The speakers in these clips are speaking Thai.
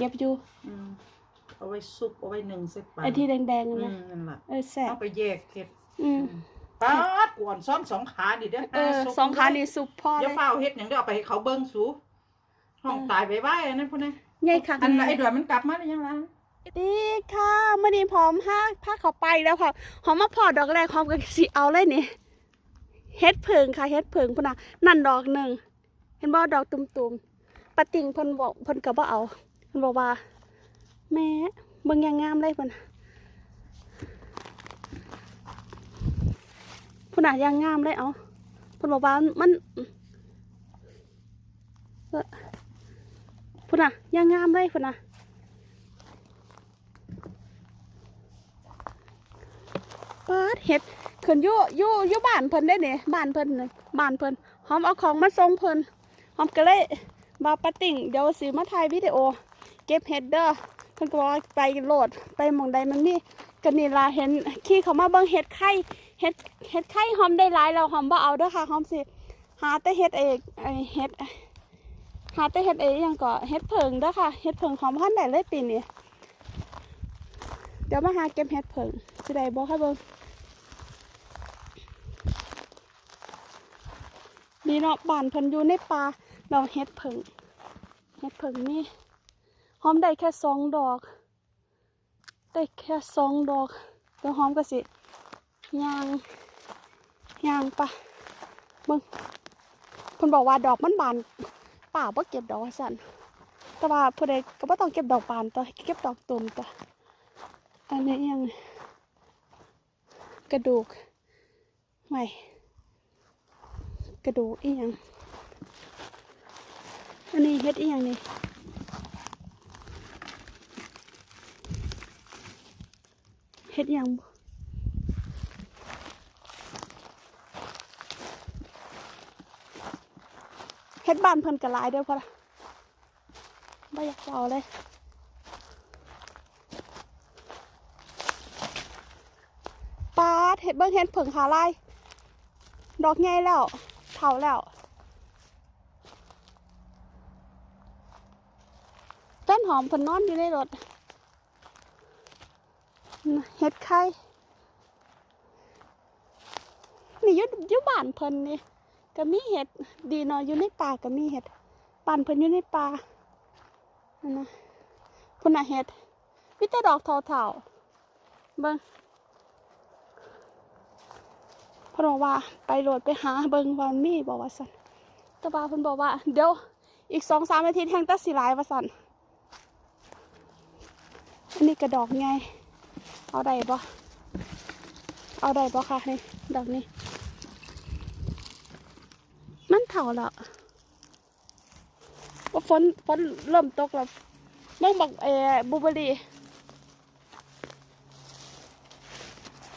เก็บอยู่อืมเอาไว้ซุปเอาไว้หนึ่งเสร็จปลาไอ้ที่แดงอืๆมนะนั่นแหละเออแซ่บเอาไปแยกเห็ดอืมปาดกวนซ้อนสองขาดิเด้อเออซุปสองขานี่ซุปพ่ออเลย่ายเฝ้าเฮ็ดหยังเด้อเอาไปให้เขาเบิ่งสูห้องตายไว้ๆอันนั้นพุ่นนะใหญ่คักอันแน่ไอ้ดวนมันกลับมาได้ยังล่ะดีค่ะมื่อนี้พร้อมผ้าผ้าเขาไปแล้วค่ะหอมมาพอดอกแรกหอมกับสีเอาเลยนี่เฮ็ดเพิงค่ะเฮ็ดเพิงพุ่นน่ะนั่นดอกหนึ่งเห็นบ่ดอกตุ่มๆปะติงเพิ่นบอกเพิ่นก็บ่เอา เพิ่นบอกว่า แม่เบิ่งอย่างงามเลยเพิ่นะพุ่นน่ะย่างงามเลยเอาเพิ่นบอกว่ามันพุ่นน่ะย่างงามเลยพุ่นน่ะปาดเห็ดขึ้นยู่ยู่ยู่บ้านเพิ่นได้เนี่ยบ้านเพิ่นน่ะบ้านเพิ่นหอมเอาของมาส่งเพิ่นหอมก็เลยว่าปาติ่งเดี๋ยวสิมาถ่ายวิดีโอ เก็บเห็ดเด้อเพิ่นก็บอกว่าไปโหลดไปหมองใดมันมีก็นี่ล่ะเห็นขี้เขามาเบิ่งเห็ดไข่เห็ดเห็ดไข่หอมได้หลายแล้วหอมบ่เอาเด้อค่ะหอมสิหาแต่เห็ดเอกไอเห็ดหาแต่เห็ดเอกยังก็เห็ดเพิงเด้อค่ะเห็ดเพิงหอมพันได้เลยปีนี้เดี๋ยวมาหาเก็บเห็ดเพิงสิได้บ่ค่ะเบิ่งนี่เนาะบ้านเพิ่นอยู่ในป่าเราเฮ็ดเผิงเฮ็ดเผิงนี่ หอมได้แค่สองดอก ได้แค่สองดอกเดี๋ยวหอมก็สิยางยางปะมึงเพิ่นบอกว่าดอกมันบานป่าบ่เก็บดอกว่าซั่นแต่ว่าผู้ใดก็บ่ต้องเก็บดอกบานตัวเก็บดอกตุ่มตัวอันนี้อิหยังกระดูกไม่กระดูกอีหยังอันนี้เฮ็ดอีหยังนี่ ฮ็ดยังเฮ็ดบ้านเพิ่นกระลายเด้อพ่อละบ่อยากเอาเลยปาดเฮ็ดเบิ่งเฮ็ดเผิงขาลายดอกใหญ่แล้วเท่าแล้วต้นหอมเพนนอนอยู่ในรถ เห็ดไข่นี่ยุยุบ้านเพิ่นนี่ก็มีเห็ดดีเนาะอยู่ในป่าก็มีเห็ดบ้านเพิ่นอยู่ในป่านั่นนะพุ่นน่ะเห็ดมีแต่ดอกเท่าๆเบิ่งเพราะว่าไปโหลดไปหาเบิงวามันมีบอกว่าสันแต่ว่าเพิ่นบอกว่า เดี๋ยวอีกสองสามนาทีแทงตัดสีลายว่าสันอันนี้กระดอกไง เอาได้ปะเอาได้ปะคะนี่ดอกนี้ มันเถ่าแล้วว่าฝนฝนเริ่มตกแล้วเมื่อบอกเออบูเบอรี่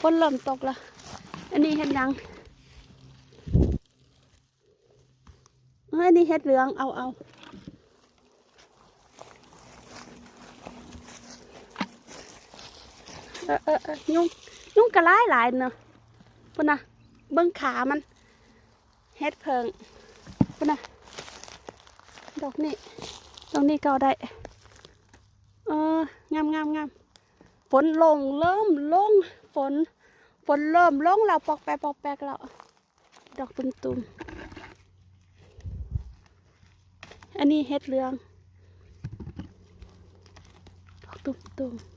ฝนเริ่มตกแล้วอันนี้เห็ดยังอันนี้เห็ดเหลืองเอาเอา เออเออเออยุงยุงกระไล่หลายเนาะพุ่นนะเบิ้งขามันเห็ดเพิงพุ่นนะดอกนี้ดอกนี้ก็เอาได้เอองามงามงามฝนลงเริ่มลงฝนฝนเริ่มลงแล้วปอกแปกปอกแปกแล้วดอกตุ่มๆอันนี้เห็ดเหลืองดอกตุ่มๆบ่ม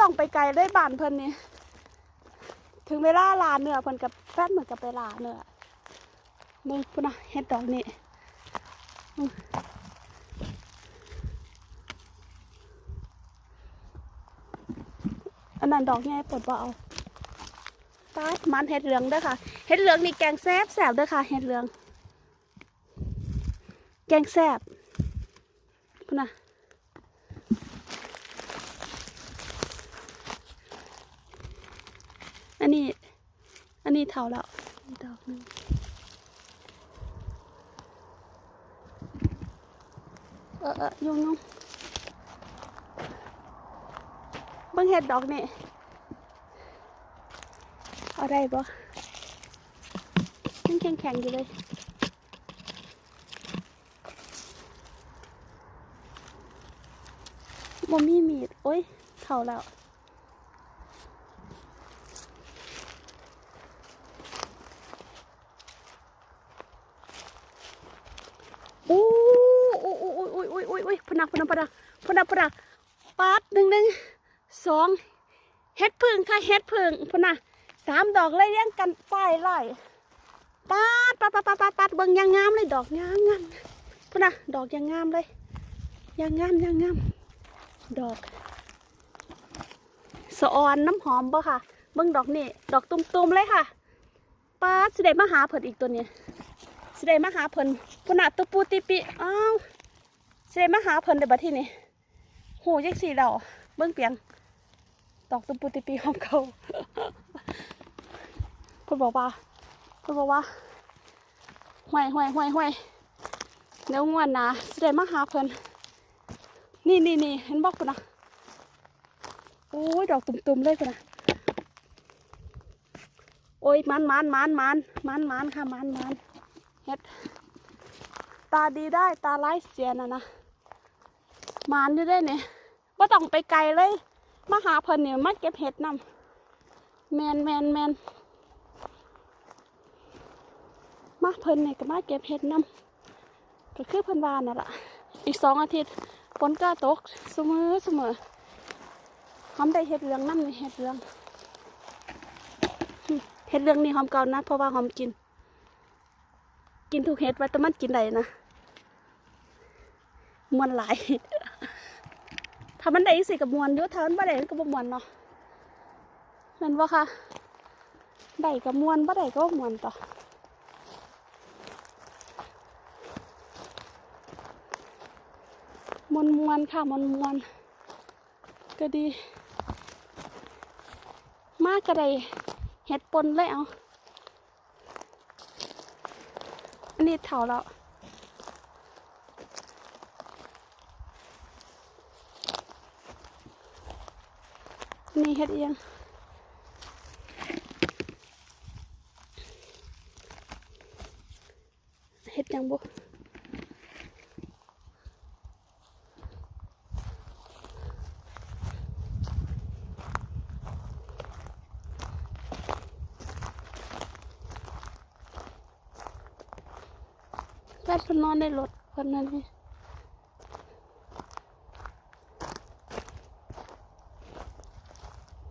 ต้องไปไกลเลยบ้านเพิ่นนี่ ถึงเวลาลาเนื้อเพิ่นกับแฟนเหมือนกับไปลาเนื้อมึงพุ่นนะเห็ดดอกนี่อันนั้นดอกไงปลดเอาตาดมันเห็ดเหลืองด้อค่ะ เห็ดเหลืองนี่แกงแซ่บแซ่บด้อค่ะ เห็ดเหลือง แกงแซ่บพุ่นนะ อันนี้ อันนี้เท่าแล้วดอกหนึงเออเออยุ่งยุ่งเบิ่งเห็ดดอกนี่เอาได้บ่มันแข็งแข็งอยู่เลยบ่มีมีด โอ้ยเท่าแล้ว อู้อู้อู้อู้อู้อู้อู้อู้พนักพนักพนักพนักพนักปาดหนึ่งหนึ่งสองเฮ็ดพึ่งค่ะเฮ็ดพึ่งพนักสามดอกเลยเลี้ยงกันป้ายไล่ปาดปาดปาดปาดปาดปาดเบิ่งยังงามเลยดอกงามงามพนักดอกยังงามเลยยังงามยังงามดอกสะออนน้ำหอมบ่ค่ะเบิ่งดอกนี่ดอกตุ่มๆเลยค่ะปาดสิได้มาหาเผิดอีกตัวนี้ สิได้มาหาเพิ่นพุ่นน่ะตุปูติปิอ้าวสิได้มาหาเพิ่นเดี๋ยวบัดที่นี้หูยักสีเราเบิ่งเปียง ตอกตุปูติปิของเขาเพิ่นบอกว่าเพิ่นบอกว่าห่วยห่วยห่วยห่วยเดี๋ยวงวนนะสิได้มาหาเพิ่นนี่นี่นี่เห็นบอกพุ่นนะโอ้ยดอกตุ่มๆเลยพุ่นนะโอ้ยมันมันมันมันมันมันค่ะมันมัน เฮ็ด ตาดีได้ตาไร้เสียนะนะมานอยู่ได้เนี่ยว่าต้องไปไกลเลยมาหาเพิ่นเนี่ยมาเก็บเห็ดนำแมนแมนแมนมาเพิ่นเนี่ยก็มาเก็บเห็ดนำก็คือเพิ่นวานั่นล่ะ อีกสองอาทิตย์ฝนก็ตกเสมอเสมอหอมได้เห็ดเหลืองน้ำนี่เห็ดเหลืองเห็ดเหลืองนี่หอมเก่านะเพราะว่าหอมกิน กินทุกเห็ดไว้แต่มันกินได้นะมวนหลาย ถ้ามันได้สิกับมวนอยู่ถ้ามันบ่ได้มันก็บ่มวนเนาะแมันว่าค่ะได้กับมวนบ่ได้ก็มวนต่อมวนมวนค่ะมวนมวนก็ดี มากก็ได้เห็ดปนเลยเอา อั นนี้เถาแล้วนี่เฮ็ดเอียงเฮ็ดยังบุ แฟนพนนอนในรถคนนั้นนี่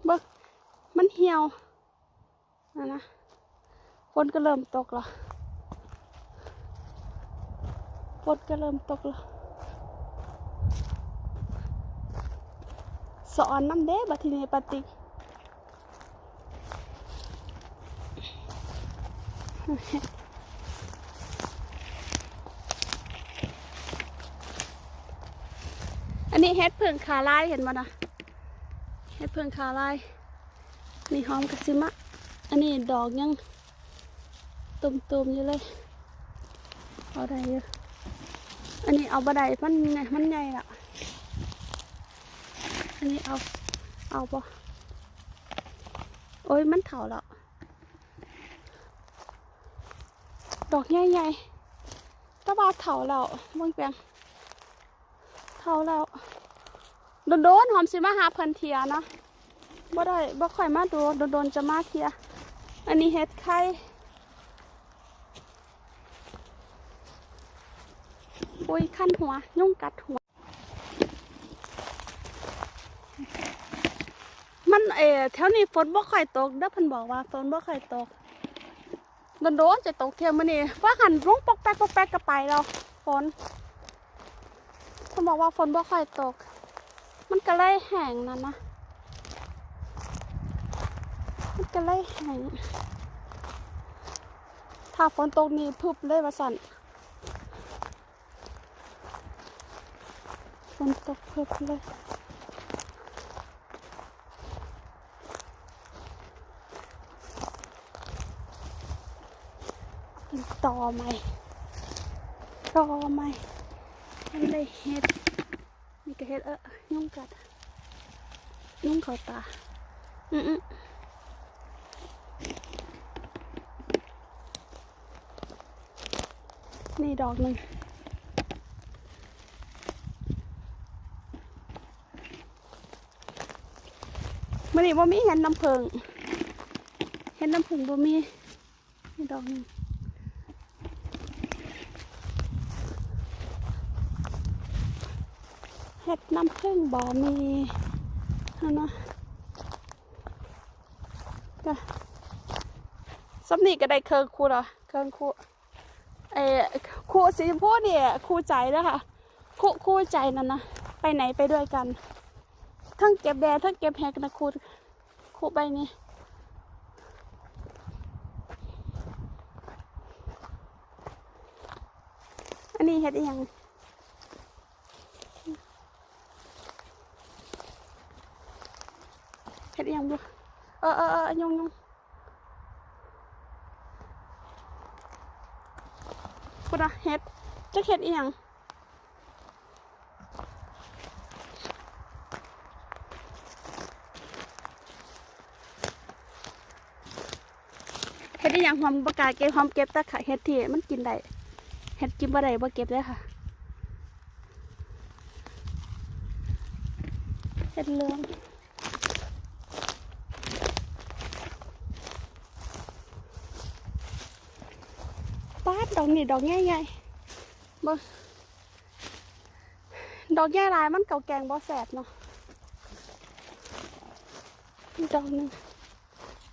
เบิกมันเหี่ยวนะนะฝนก็เริ่มตกแล้วฝนก็เริ่มตกแล้วสอนน้ำเด้บัทีนีปฏิอั นี้เฮ็ดเพิ่งขาลายเห็นบ่นะเฮ็ดเพิ่งขาลายมีหอมกระซิมะ อันนี้ดอกยังตุ่มๆอยู่เลยเอาได้อยู่อันนี้เอาบ่ได้มันไงมันใหญ่ละอันนี้เอาเอาบ่โอ้ยมันเถาแล้วดอกใหญ่ๆตะบาเถาแล้วเบิ่งเปียงเท่าแล้ว โดนๆหอมสิมาหาเพิ่นเทียเนาะบ่ได้บ่ค่อยมาดูโดนๆจะมาเทีย อันนี้เฮ็ดไข่อุ้ยคันหัว ยุ่งกัดหัว มันเออแถวนี้ฝนบ่ค่อยตกเด้อเพิ่นบอกว่าฝนบ่ค่อยตกโดนๆจะตกเทียมื้อนี้ว่าหันลงปอกแป๊กปอกแป๊กก็ไปแล้วฝนเขาบอกว่าฝนบ่ค่อยตก มันก็เลยแห้งนั่นนะมันก็เลยแห้งถ้าฝนตกนี่พึบเลยว่าสั่นฝนตกพึบเลยเป็นต่อไหมต่อไหมมันได้เห็ดนี่ก็เห็ดเออ ยุ่งกัด ยุ่งเขาตา อืมอืมนี่ดอกหนึ่งมันนี่บ่มีเห็นน้ำผึ้งเห็นน้ำผึ้งบ่มีนี่ดอกหนึ่ง เห็ดน้ำผึ้งบ่มีฮะเนาะก็สำนีก็ได้เคิงคู่เหรอเคิงคู่เออคู่สีชมพูเนี่ยคู่ใจแล้วค่ะคู่คู่ใจนั่นนะไปไหนไปด้วยกัน ทั้งเก็บแดดทั้งเก็บแฮกนะคู่คู่ไปนี่อันนี้เห็ดยัง เห็ดอหยังดูเออเออเออยงยงพุดะเฮ็ดจะเฮ็ดอีหยังเฮ็ดอีหยังหอมประกาศเก็บหอมเก็บแต่ค่ะเฮ็ดที่มันกินได้เฮ็ดกินบ่ได้บ่เก็บเลยค่ะเฮ็ดเลืองป้า ดอกนี่ดอกใหญ่ๆบ่ดอกใหญ่ลายมันเก่าแกงบ่แสบเนาะดอกหนึง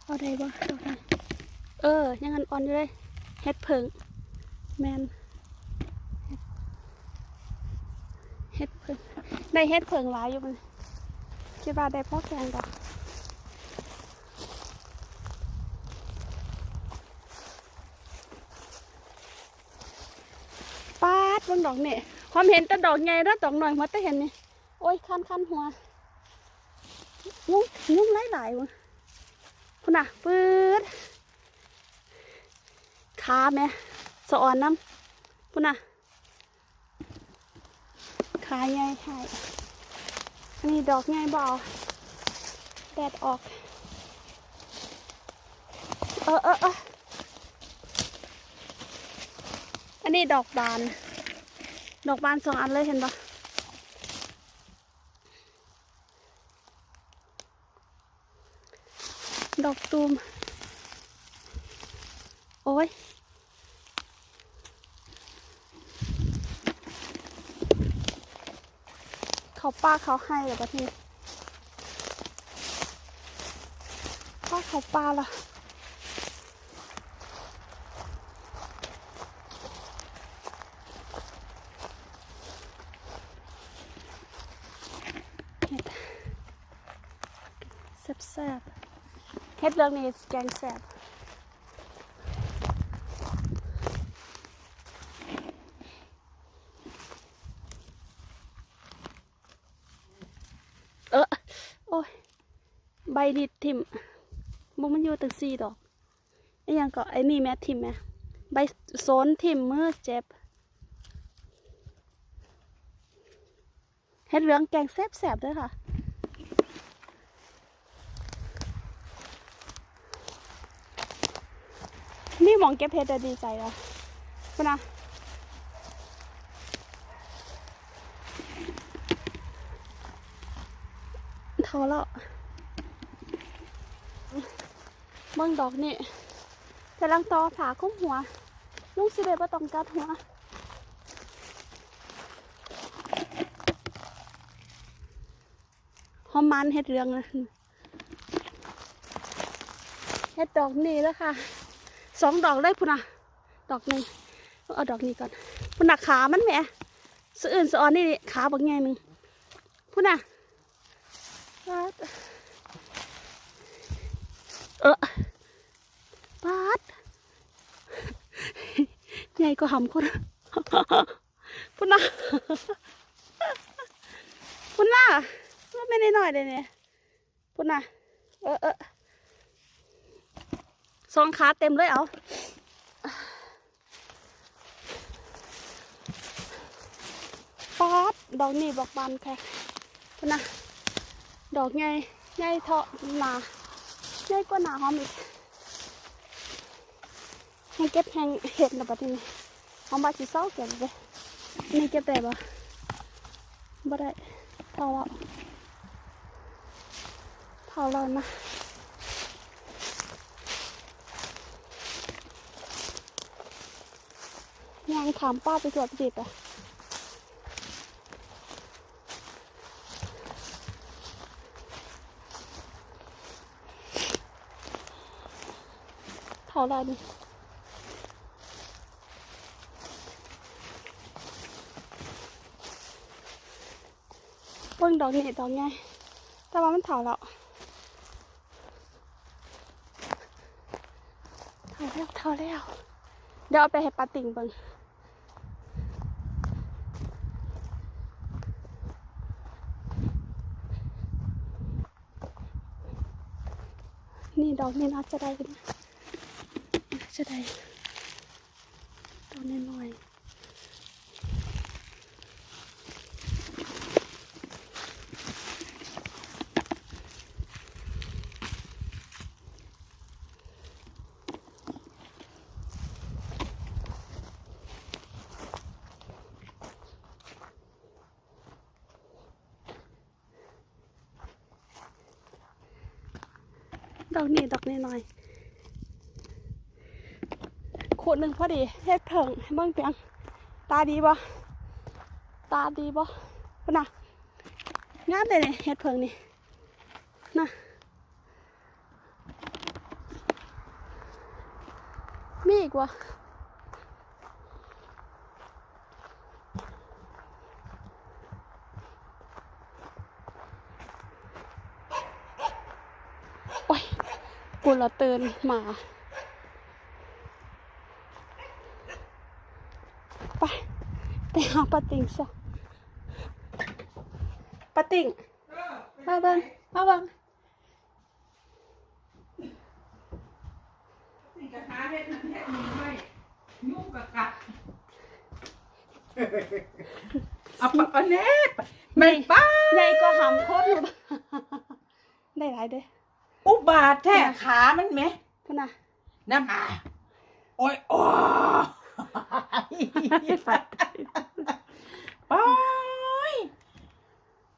เอาได้บ่ดอกนี้เออ ยังอันอ่อนอยู่เลยเฮ็ดเผิงแมนเฮ็ดเผิงได้เฮ็ดเผิงหลายอยู่มันคิดว่าได้พอแกงดอก ปาดเบนดอกเนี่ยความเห็นแต่ดอกใหญ่แล้วดอกหน่อยมาแต่เห็นนี่โอ้ยคันคันหัวยุ่งยุ่งหลายหลายวะคุณน่ะปื๊ดขาแม่สะอ่อนน้ำคุณน่ะขาใหญ่ใช่อันนี้ดอกใหญ่เบอาแดดออก เออเออเอออันนี้ดอกบาน ดอกบานสองอันเลยเห็นปะดอกตูม โอ้ยเขาป้าเขาให้เหรอปะทีป้าเขาป้าล่ะ แซ่บแซ่บๆ เรื่องนี้แกงแซ่บเออโอ้ย ใบดิดทิมบ่มันอยู่ตั้งสี่ดอกไอ้ยังก็ไอ้นี่แม่ทิมแม่ใบโซนทิมมือเจ็บเฮ็ดเรื่องแกงแซ่บๆเด้วยค่ะ นี่ห มองเก็บเพชรดีใจแล้วปะนะเท่าแล้วเบิ่งดอกนี่กำลังตอผาคุ้มหัว ลุงสิเดบ่ต้องกัดหัวหอมมันเฮ็ดเรืองนะเฮ็ดดอกนี่แล้วค่ะ สองดอกเลยพุ่นน่ะดอกหนึ่งเอาดอกนี้ก่อนพุ่นน่ะขามันแหมสะอื่นสะออนนี่ขาบักแง่หนึ่งพุ่นน่ะปาดเออปาดใหญ่ก็หำคนพุ่นน่ะพุ่นน่ะว่าไม่ได้หน้อยเลยเนี่ยพุ่นน่ะเออเออ สองขาเต็มเลยเอาป๊าดดอกนี่บอกบานค่นะดอกใหญ่ใหญ่เทาะหนาใหญ่กว่าหนาหอมอีกแห้งเก็บแหงเห็ดนะปะทีนี้หอมบาสิเศร้าเก็บเลยนี่เก็บได้ปะบ่ได้เท่าแล้วเท่าแล้วนะยัง ถามป้าไปตรวจจิตอะเท่าแล้วนี่เบิ่งดอกนี่ดอกไงแต่ว่ามันเถาแล้วเถาแล้วเถาแล้ว เดี๋ยวเอาไปให้ปลาติ่งเบิ่ง นี่ดอกนี่น่าจะได้กันนะน่าจะได้ ดอกนี้ดอกนี้หน่อยขวดหนึ่งพอดีเฮ็ดเถิงให้เบิ่งเปียงตาดีบ่ตาดีบ่พุ่นน่ะงามเลยนี่เฮ็ดเผิงนี่น่ะมีอีกวะ กูละตื่นหมาไปไปหาปลาติ่งซะปลาติ่งมาเบิ่งมาเบิ่งนี่ก็หาเฮ็ดนั่นเฮ็ดนี่ไว้ยุ่งกับกัดเอาปะปะแน่ปะแม่นป้าใหญ่ก็หำโคตรอยู่ได้หลายเด้ออุ บาทแท้ขามันแหมพุ่นน่ะน้ำอ่าโอ้ยโอ้ยปัดไป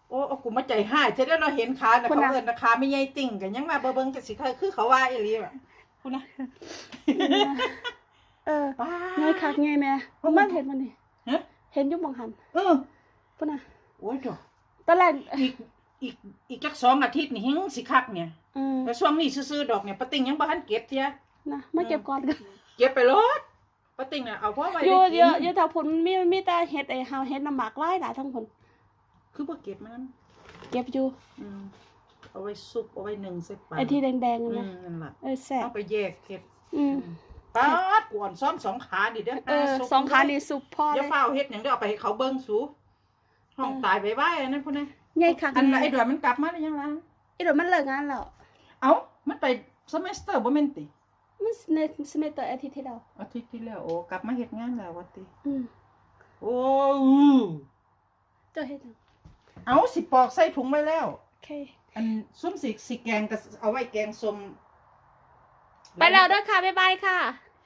โอ้เอากูมาใจหายจะได้เราเห็นขาแต่เขาเอินราคาไม่ใหญ่ติ่งกันยังมาเบิ่งเบิ่งกันสิคือคือเขาว่าอีหลีแบบคุณนะเออป้าไงคักไงแม่อืมมันเห็นมันนี่ฮะเห็นอยุ่หมองหันเออพุ่นน่ะโอ้ยจ้ะตอนแรก อีกอีกอีกจักสองอาทิตย์นี่เฮงสิคักเนี่ยอืมแล้วช่วงนี้ซื้อๆดอกเนี่ยปะติ่งยังบ่ทันเก็บเทียนะมาเก็บก่อนกันเก็บไปรถปะติ่งน่ะเอาเพราะไว้อยู่ได้กิเยอะเยอะแถวพุ่นมันมีมันมีแต่เห็ดไอ้เฮาเห็ดน้ำหมากหลายหลายทั้งพุ่นคือบ่เก็บมันเก็บอยู่อืมเอาไว้ซุปเอาไว้นึ่งใส่ปลาไอ้ที่แดงๆอืนั่นมนะนั่นล่ะเออแซ่บเอาไปแยกเก็บอืมป้าดกวนซ้อนสองขาดิเด้อเออซุปสองขานี่สุกพออเลย่าย เฝ้าเฮ็ดหยังเด้อเอาไปให้เขาเบิ่งสูห้องตายไว้ไว้อันนั้นพุ่นน่ะ ใหญ่คักอันแม่ไอ้ดอยมันกลับมาได้ยังล่ะไอ้ดอกมันเลิกงานแล้วเอ้ามันไปเซมสเตอร์บ่แม่นติมันสเนสเนตอาทิตย์ที่แล้วอาทิตย์ที่แล้วโอ้กลับมาเฮ็ดงานแล้วว่าติอืมโอ้เจ้าเฮ็ดหยังเอาสิปอกใส่ถุงไว้แล้วโอเคอันซุ้มสิสิแกงก็เอาไว้แกงส้มไปแล้วเด้อค่ะบ๊ายบายค่ะ